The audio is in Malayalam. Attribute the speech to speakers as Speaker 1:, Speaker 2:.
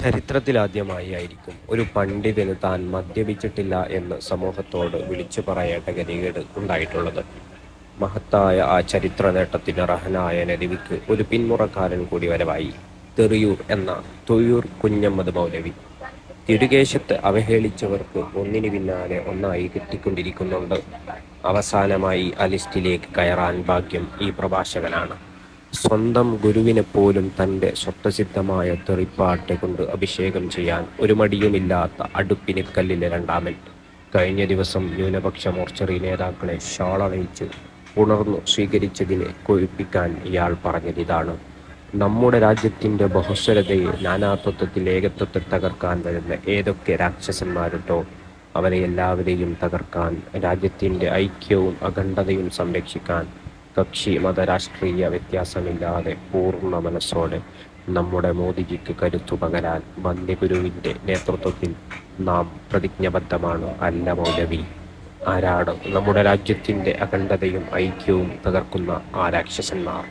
Speaker 1: ചരിത്രത്തിലാദ്യമായി ആയിരിക്കും ഒരു പണ്ഡിതന് താൻ മദ്യപിച്ചിട്ടില്ല എന്ന് സമൂഹത്തോട് വിളിച്ചു പറയേണ്ട ഗതികേട് ഉണ്ടായിട്ടുള്ളത്. മഹത്തായ ആ ചരിത്ര നേട്ടത്തിന് അർഹനായ നദിവിക്ക് ഒരു പിന്മുറക്കാരൻ കൂടി വരവായി. തെറിയൂർ എന്ന തൊയ്യൂർ കുഞ്ഞമ്മദ് മൗലവി. തിരുകേശത്ത് അവഹേളിച്ചവർക്ക് ഒന്നിനു പിന്നാലെ ഒന്നായി കിട്ടിക്കൊണ്ടിരിക്കുന്നുണ്ട്. അവസാനമായി ആ ലിസ്റ്റിലേക്ക് കയറാൻ ഭാഗ്യം ഈ പ്രഭാഷകനാണ്. സ്വന്തം ഗുരുവിനെ പോലും തന്റെ സ്വപ്നസിദ്ധമായ തെറിപ്പാട്ട് കൊണ്ട് അഭിഷേകം ചെയ്യാൻ ഒരു മടിയുമില്ലാത്ത അടുപ്പിന് കല്ലിലെ രണ്ടാമൻ. കഴിഞ്ഞ ദിവസം ന്യൂനപക്ഷ മോർച്ചറി നേതാക്കളെ ഷാളണയിച്ച് ഉണർന്നു സ്വീകരിച്ചതിനെ കൊഴിപ്പിക്കാൻ ഇയാൾ പറഞ്ഞതിതാണ് നമ്മുടെ രാജ്യത്തിന്റെ ബഹുസ്വരതയെ നാനാത്വത്തിൽ ഏകത്വത്തെ തകർക്കാൻ വരുന്ന ഏതൊക്കെ രാക്ഷസന്മാരുണ്ടോ അവരെ എല്ലാവരെയും തകർക്കാൻ രാജ്യത്തിന്റെ ഐക്യവും അഖണ്ഡതയും സംരക്ഷിക്കാൻ കക്ഷി മതരാഷ്ട്രീയ വ്യത്യാസമില്ലാതെ പൂർണ മനസ്സോടെ നമ്മുടെ മോദിജിക്ക് കരുത്തു പകരാൻ വന്യഗുരുവിന്റെ നേതൃത്വത്തിൽ നാം പ്രതിജ്ഞബദ്ധമാണ് അല്ല മൗലവി. ആരാണ് നമ്മുടെ രാജ്യത്തിന്റെ അഖണ്ഡതയും ഐക്യവും തകർക്കുന്ന ആ രാക്ഷസന്മാർ?